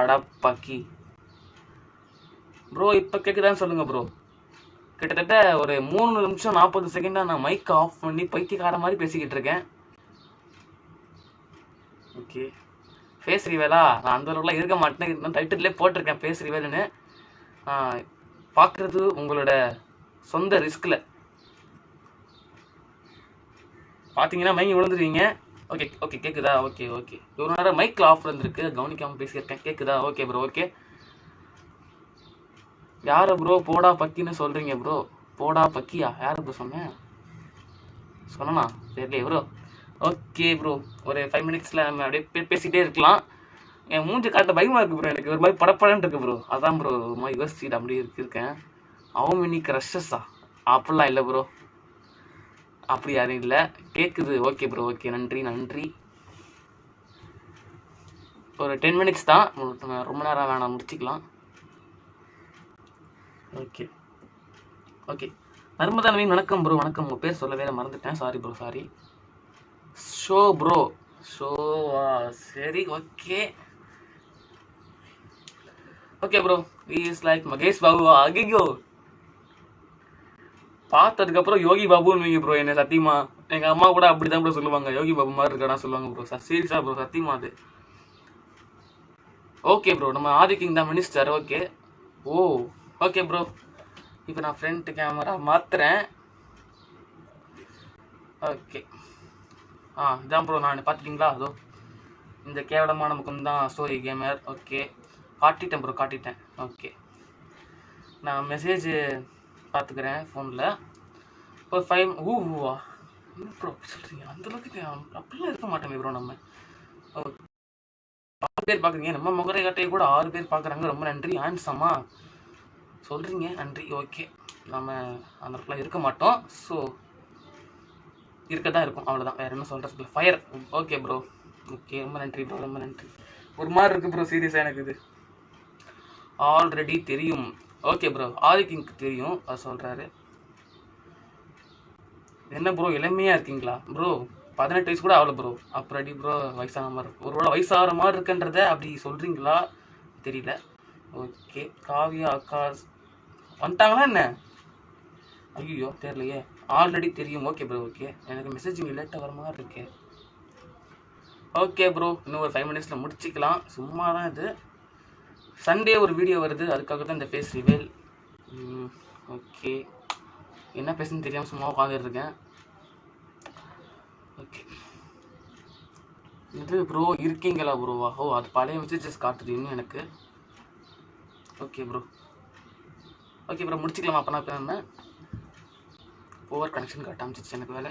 அடப்பாக்கி. Bro இப்போ கேட்குதான்னு சொல்லுங்க bro கிட்டத்தட்ட ஒரு மூணு நிமிஷம் நாற்பது செகண்டாக நான் மைக் ஆஃப் பண்ணி பைத்தியக்கார மாதிரி பேசிக்கிட்டு இருக்கேன். ஓகே ஃபேஸ் ரிவேலா நான் அந்த அளவுக்குலாம் இருக்க மாட்டேன். நான் டைட்டிலே போட்டிருக்கேன் ஃபேஸ் ரிவேல்னு பார்க்குறது உங்களோட சொந்த ரிஸ்கில் பார்த்தீங்கன்னா மயங்கி விழுந்துருவீங்க. ஓகே ஓகே கேட்குதா ஓகே ஓகே இவ்வளோ நேரம் மைக்கில் ஆஃப் இருந்திருக்கு. கவனிக்காமல் பேசியிருக்கேன். கேட்குதா ஓகே ப்ரோ ஓகே யாரை ப்ரோ போடா பக்கின்னு சொல்கிறீங்க ப்ரோ போடா பக்கியா? யார் ப்ரோ சொன்னேன் சொன்னனா தெரியலையே ப்ரோ ஓகே ப்ரோ ஒரு ஃபைவ் மினிட்ஸில் நம்ம அப்படியே பேசிகிட்டே இருக்கலாம். என் மூஞ்சி காட்ட பயமாக இருக்குது ப்ரோ எனக்கு ஒரு மாதிரி படப்படன்னு இருக்கு ப்ரோ அதான் ப்ரோ ஒரு மாதிரி யோசிச்சுட்டு அப்படியே இருக்கேன் அவன் மினி க்ரஷஸா அப்படிலாம் இல்லை ப்ரோ அப்படி யாரும் இல்லை. கேட்குது ஓகே ப்ரோ ஓகே நன்றி. நன்றி. ஒரு டென் மினிட்ஸ் தான். ரொம்ப நேரம் வேணாம். முடிச்சுக்கலாம். ஓகே ஓகே நர்மதா நவீன் வணக்கம் ப்ரோ வணக்கம். உங்கள் பேர் சொல்லவே நான் மறந்துட்டேன். Sorry bro sorry show bro ஷோவா சரி. Okay okay bro is like Mahesh Babu. Akiko பார்த்ததுக்கப்புறம் யோகி பாபுன்னு வைங்க ப்ரோ என்ன சத்தியமா. எங்கள் அம்மா கூட அப்படி தான் ப்ரோ சொல்லுவாங்க. யோகி பாபு மாதிரி இருக்கானா சொல்லுவாங்க ப்ரோ சார் சீரியஸாக ப்ரோ சத்தியமா அது. ஓகே ப்ரோ நம்ம ஆதிக்கிங் தான் minister okay oh okay bro இப்போ நான் ஃப்ரண்ட் கேமரா மாத்துறேன். ஓகே ஆ இதான் ப்ரோ நான் பார்த்துட்டிங்களா? அதோ இந்த கேவலமான முகம் தான் ஸ்டோரி கேமர் ஓகே காட்டிட்டேன் ப்ரோ காட்டிட்டேன். ஓகே நான் மெசேஜ் பார்த்துக்கிறேன் ஃபோனில் இப்போ ஃபைவ் ஊ ஊவா என்ன ப்ரோ அப்படி சொல்கிறீங்க அந்தளவுக்கு அப்படிலாம் இருக்க மாட்டோமே ப்ரோ நம்ம. ஆறு பேர் பார்க்குறீங்க நம்ம முகரை கட்டையை கூட ஆறு பேர் பார்க்குறாங்க ரொம்ப நன்றி. ஆன்சமா சொல்கிறீங்க நன்றி. ஓகே நம்ம அந்த இடத்துல இருக்க மாட்டோம். ஸோ இருக்க தான் இருக்கும். அவ்வளோதான் வேறு என்ன சொல்கிறது ஃபயர் ஓகே ப்ரோ ஓகே ரொம்ப நன்றி ப்ரோ ரொம்ப நன்றி. ஒரு மாதிரி இருக்குது ப்ரோ சீரியஸாக எனக்கு இது. ஆல்ரெடி தெரியும். ஓகே ப்ரோ ஆதிக்கிங்க்கு தெரியும். அது சொல்கிறாரு என்ன ப்ரோ இளமையாக இருக்கீங்களா? ப்ரோ பதினெட்டு வயசு கூட ஆகல ப்ரோ அப்புறம் ப்ரோ வயசான மாதிரி இருக்கும் ஒருவேளை வயசாகிற மாதிரி இருக்குன்றத அப்படி சொல்கிறீங்களா தெரியல. ஓகே காவியா அக்கா வந்துட்டாங்களா என்ன? ஐயோ தெரியலையே. ஆல்ரெடி தெரியும். ஓகே ப்ரோ ஓகே எனக்கு மெசேஜிங் லேட்டாக வர மாதிரி இருக்கு. ஓகே ப்ரோ இன்னும் ஒரு ஃபைவ் மினிட்ஸில் முடிச்சிக்கலாம். சும்மா தான் இது. சண்டே ஒரு வீடியோ வருது அதுக்காக தான் இந்த ஃபேஸ் ரிவேல் ஓகே என்ன பேசுன்னு தெரியாமல் சும்மா உட்காந்துருக்கேன் இருக்கேன் ஓகே இது ப்ரோ இருக்கீங்களா ப்ரோவா ஓ அது பழைய மெசேஜஸ் காட்டுது இன்னும் எனக்கு. ஓகே ப்ரோ ஓகே ப்ரோ முடிச்சுக்கலாமா? அப்போ நான் ஓவர் கனெக்ஷன் காட்டாமிச்சிச்சு எனக்கு வேலை.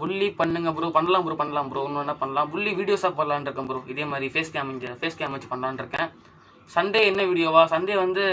புள்ளி பண்ணுங்க ப்ரோ பண்ணலாம் ப்ரோ பண்ணலாம் ப்ரோ ஒன்று என்ன பண்ணலாம்? புள்ளி வீடியோஸாக பண்ணலான்னு இருக்கேன் ப்ரோ இதே மாதிரி ஃபேஸ் கேம் இங்கே ஃபேஸ் கேம் வச்சு பண்ணலான் இருக்கேன். சண்டே என்ன வீடியோவா சண்டே வந்து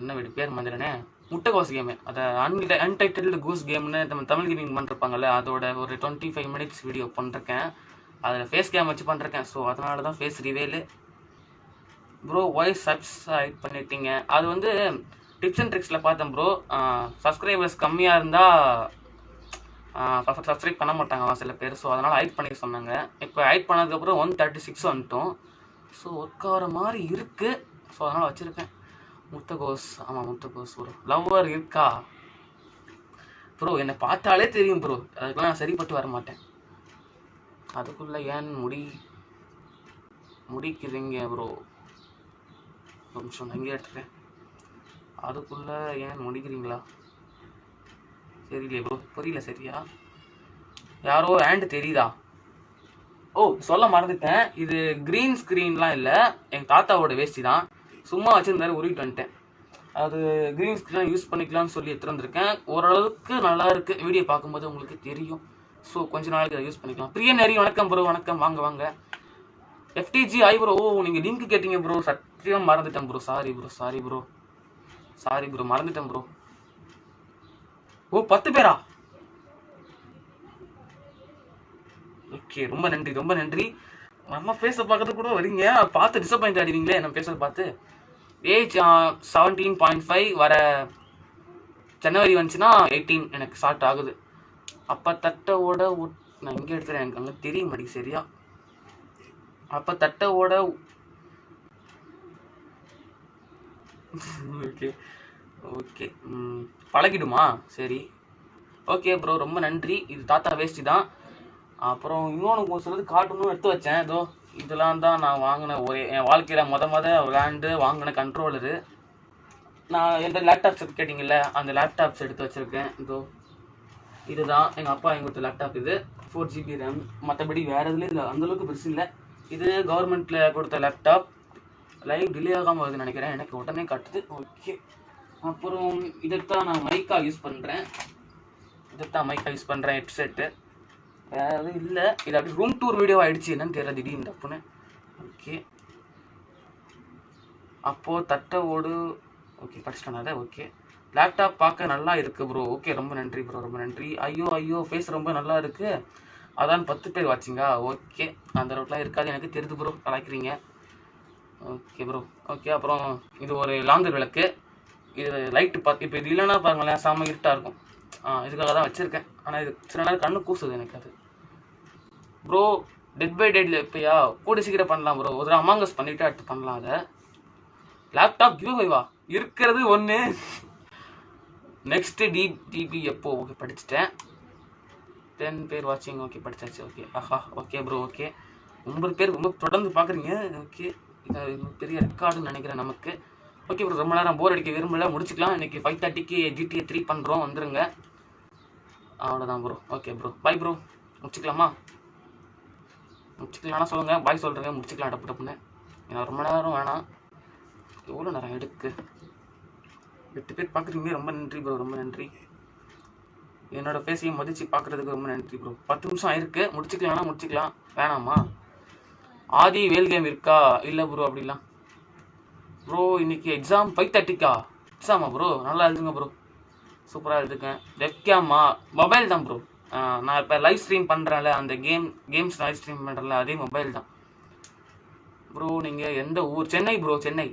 என்ன வீடியோ பேர் மந்திரனே முட்டைகோஸ் கேமு அதை அன்டை அன்டைட்டில்டு கூஸ் கேம்னு நம்ம தமிழ் கேமிங் பண்ணிருப்பாங்கல்ல அதோட ஒரு டுவெண்ட்டி ஃபைவ் மினிட்ஸ் வீடியோ பண்ணிருக்கேன் அதில் ஃபேஸ் கேம் வச்சு பண்ணிருக்கேன் ஸோ அதனால தான் face reveal bro voice subscribe பண்ணிட்டீங்க? அது வந்து டிப்ஸ் அண்ட் ட்ரிக்ஸில் பார்த்தேன் ப்ரோ சப்ஸ்கிரைபர்ஸ் கம்மியாக இருந்தால் சப்ஸ்கிரைப் பண்ண மாட்டாங்க சில பேர். ஸோ அதனால் ஹைட் பண்ணிக்க சொன்னாங்க. இப்போ ஹைட் பண்ணதுக்கப்புறம் ஒன் தேர்ட்டி சிக்ஸ் வந்துட்டோம். ஸோ ஒர்க் ஆகிற மாதிரி இருக்குது ஸோ அதனால் வச்சுருக்கேன். முத்தகோஸ். ஆமாம் முத்தகோஸ் ப்ரோ லவ்வர் இருக்கா? ப்ரோ என்னை பார்த்தாலே தெரியும் ப்ரோ அதுக்கெல்லாம் நான் சரிப்பட்டு வர மாட்டேன். அதுக்குள்ளே ஏன் முடி முடிக்கிறீங்க ப்ரோ ஒரு நிமிஷம் அங்கேயே எடுத்துக்கிறேன். அதுக்குள்ளே ஏன் முடிக்கிறீங்களா? தெரியலையே ப்ரோ புரியல சரியா? யாரோ ஹேண்டு தெரியுதா? ஓ சொல்ல மறந்துட்டேன். இது க்ரீன் ஸ்க்ரீன்லாம் இல்லை. எங்கள் தாத்தாவோட வேஷ்டி தான். சும்மா வச்சுருந்தாரு உருவிட்டு வந்துட்டேன். அது க்ரீன் ஸ்க்ரீன் யூஸ் பண்ணிக்கலாம்னு சொல்லி எடுத்துட்டு வந்திருக்கேன். ஓரளவுக்கு நல்லா இருக்கு. வீடியோ பார்க்கும்போது உங்களுக்கு தெரியும். ஸோ கொஞ்ச நாளைக்கு அதை யூஸ் பண்ணிக்கலாம். பிரிய நெறி வணக்கம் ப்ரோ வணக்கம். வாங்க வாங்க. எஃப்டிஜி ஐ ப்ரோ ஓ நீங்கள் லிங்க் கேட்டீங்க ப்ரோ சத்தியம் மறந்துட்டேன் bro sorry bro sorry bro sorry bro மறந்துட்டேன் ப்ரோ ஓ பத்து பேரா? ஓகே ரொம்ப நன்றி ரொம்ப நன்றி. நம்ம ஃபேஸை பார்க்கறது கூட வரீங்க. பார்த்து டிசப்பாயிண்ட் ஆடிவீங்களே நம்ம ஃபேஸை பார்த்து. ஏஜ் செவன்டீன் பாயிண்ட் ஃபைவ் வர ஜனவரி வந்துச்சுன்னா எயிட்டீன் எனக்கு ஸ்டார்ட் ஆகுது. அப்போ தட்டவோட நான் இங்கே எடுத்துறேன் எனக்கு அங்கே தெரிய மாட்டேங்குது சரியா. அப்போ தட்டவோட ஓகே ஓகே பழகிடுமா? சரி. ஓகே ப்ரோ ரொம்ப நன்றி. இது தாத்தா வேஷ்டி தான். அப்புறம் இன்னொன்று ஒரு சிலது காட்டணும் எடுத்து வச்சேன். இதோ இதெல்லாம் தான் நான் வாங்கின ஒரே என் வாழ்க்கையில் மொத மொத விளையாண்டு வாங்கின கண்ட்ரோலரு நான் எந்த லேப்டாப்ஸ் கேட்டிங்கல்ல அந்த லேப்டாப்ஸ் எடுத்து வச்சுருக்கேன். இதோ இதுதான். எங்கள் அப்பா எங்கள் கொடுத்த லேப்டாப் இது. ஃபோர் ஜிபி ரேம் மற்றபடி வேறு எதுலேயும் இல்லை. அந்தளவுக்கு பெருசு இல்லை. இது கவர்மெண்ட்டில் கொடுத்த லேப்டாப் லைவ் டிலே ஆகாமல் வருதுன்னு நினைக்கிறேன். எனக்கு உடனே கட்டுது. ஓகே அப்புறம் இதைத்தான் நான் மைக்காக யூஸ் பண்ணுறேன் இதைத்தான் மைக்காக யூஸ் பண்ணுறேன் ஹெட்செட்டு வேறு எதுவும் இல்லை. இது அப்படி ரூம் டூர் வீடியோ ஆயிடுச்சு. என்னன்னு தெரியல திடீர்னு தப்புன்னு ஓகே அப்போது தட்டை ஓடு. ஓகே படிச்சிட்டனால ஓகே லேப்டாப் பார்க்க நல்லா இருக்குது ப்ரோ ஓகே ரொம்ப நன்றி ப்ரோ ரொம்ப நன்றி. ஐயோ ஐயோ ஃபேஸ் ரொம்ப நல்லா இருக்குது அதான் பத்து பேர் வாட்சிங்கா ஓகே அந்த அளவுக்குலாம் இருக்காது. எனக்கு தெரிஞ்சு ப்ரோ கலாய்க்கிறீங்க. ஓகே ப்ரோ ஓகே அப்புறம் இது ஒரு லாங்கர் விளக்கு. இது லைட்டு பார்த்து இப்போ இது இல்லைன்னா பாருங்களேன் செம்ம இருட்டாக இருக்கும். இதுக்காக தான் வச்சுருக்கேன். ஆனால் இது சில நேரம் கண்ணு கூசுது எனக்கு அது. ப்ரோ டெட் பை டெட்ல இப்போயா? கூட சீக்கிரம் பண்ணலாம் ப்ரோ ஒரு அமாங்கஸ் பண்ணிவிட்டு அடுத்து பண்ணலாம் அதை. லேப்டாப் கிவ் வைவா இருக்கிறது ஒன்று நெக்ஸ்ட்டு டி டிபி எப்போ? ஓகே படிச்சுட்டேன். டென் பேர் வாட்சிங் ஓகே படிச்சாச்சு ஓகே ஆஹா ஓகே ப்ரோ ஓகே ஒன்பது பேர் ரொம்ப தொடர்ந்து பார்க்குறீங்க ஓகே இது பெரிய ரெக்கார்டுன்னு நினைக்கிறேன் நமக்கு. ஓகே ப்ரோ ரொம்ப நேரம் போர் அடிக்க விரும்பல. முடிச்சுக்கலாம். இன்றைக்கி ஃபைவ் தேர்ட்டிக்கு ஜிடிஏ த்ரீ பண்ணுறோம் வந்துருங்க. அவ்வளோதான் bro okay bro bye bro முடிச்சுக்கலாமா? முடிச்சுக்கலாம்னா சொல்லுங்கள் பாய் சொல்கிறேங்க முடிச்சுக்கலாம். டப்பு டப்புன்னு. ஏன்னா ரொம்ப நேரம் வேணாம். எவ்வளோ நேரம் எடுக்கு? எட்டு பேர் பார்க்குறீங்க ரொம்ப நன்றி ப்ரோ ரொம்ப நன்றி. என்னோட ஃபேஸையும் மதித்து பார்க்குறதுக்கு ரொம்ப நன்றி ப்ரோ பத்து நிமிஷம் ஆயிருக்கு. முடிச்சுக்கலாம்னா முடிச்சுக்கலாம். வேணாமா? ஆதி வேல் கேம் இருக்கா? இல்லை ப்ரோ அப்படிலாம். ப்ரோ இன்னைக்கு எக்ஸாம் ஃபைவ் தேர்ட்டிக்கா எக்ஸாமா ப்ரோ நல்லா எழுதுங்க ப்ரோ சூப்பராக எழுதுக்கேன் வெப்கேமா மொபைல் தான் ப்ரோ நான் இப்போ லைவ் ஸ்ட்ரீம் பண்ணுறேன்ல அந்த கேம் கேம்ஸ் லைவ் ஸ்ட்ரீம் பண்ணுறேன்ல அதே மொபைல் தான். ப்ரோ நீங்கள் எந்த ஊர்? சென்னை ப்ரோ சென்னை.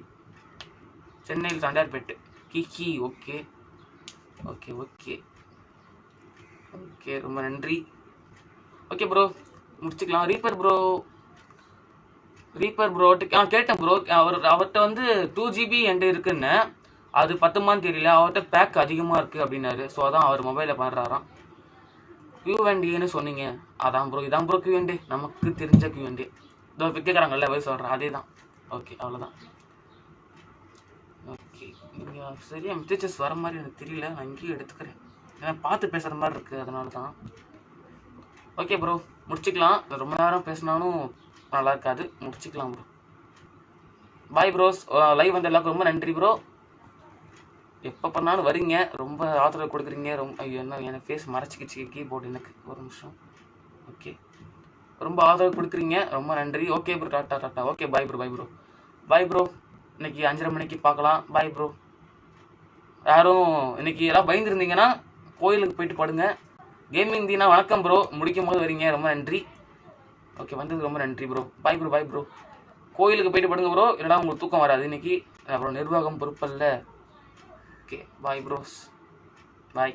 சென்னையில் தண்டார்பேட்டு கிக்கி ஓகே. Okay okay. ஓகே ரொம்ப நன்றி. ஓகே ப்ரோ முடிச்சுக்கலாம். ரீப்பர் ப்ரோ ரீப்பர் ப்ரோட்டு ஆ கேட்டேன் ப்ரோ அவர் அவர்கிட்ட வந்து டூ ஜிபி என்கிட்ட இருக்குன்னு. அது பத்துமான்னு தெரியல. அவர்கிட்ட பேக் அதிகமாக இருக்குது அப்படின்னாரு. ஸோ அதான் அவர் மொபைலில் பண்ணுறாராம் கியூஎன்டின்னு சொன்னீங்க. அதான் ப்ரோ இதான் ப்ரோ கியூஎன்டி நமக்கு தெரிஞ்ச கியூஎன்டி இதோ கேட்குறாங்கல்ல போய் சொல்கிறேன் அதே தான் ஓகே அவ்வளோதான் ஓகே நீங்கள் சரியா மிச்சஸ் வர மாதிரி எனக்கு தெரியல. நான் இங்கேயும் எடுத்துக்கிறேன். ஏன்னா பார்த்து பேசுகிற மாதிரி இருக்குது அதனால தான் ஓகே ப்ரோ முடிச்சுக்கலாம். ரொம்ப நேரம் பேசினாலும் நல்லா இருக்காது. முடிச்சுக்கலாம் ப்ரோ பாய் ப்ரோஸ் லைவ் வந்த எல்லாருக்கும் ரொம்ப நன்றி ப்ரோ எப்போ பண்ணாலும் வரீங்க. ரொம்ப ஆதரவு கொடுக்குறீங்க. ரொம்ப ஐயோ என்ன எனக்கு ஃபேஸ் மறைச்சிக்கிச்சு. கீபோர்டு எனக்கு ஒரு நிமிஷம். ஓகே ரொம்ப ஆதரவு கொடுக்குறீங்க. ரொம்ப நன்றி. ஓகே ப்ரோ டாட்டா tata. Okay bye bro bye bro bye bro இன்னைக்கு அஞ்சரை மணிக்கு பார்க்கலாம். பாய் ப்ரோ யாரும் இன்னைக்கு எல்லாம் பயந்துருந்தீங்கன்னா கோயிலுக்கு போயிட்டு படுங்க. கேமிங் தீனா வணக்கம் ப்ரோ முடிக்கும் போது வரீங்க. ரொம்ப நன்றி. ஓகே வந்ததுக்கு ரொம்ப நன்றி bro bye bro bye bro கோயிலுக்கு போயிட்டு படுங்க ப்ரோ இல்லைனா உங்களுக்கு தூக்கம் வராது. இன்னைக்கு அப்புறம் நிர்வாகம் பொறுப்பல்ல. ஓகே பாய் ப்ரோஸ் பாய்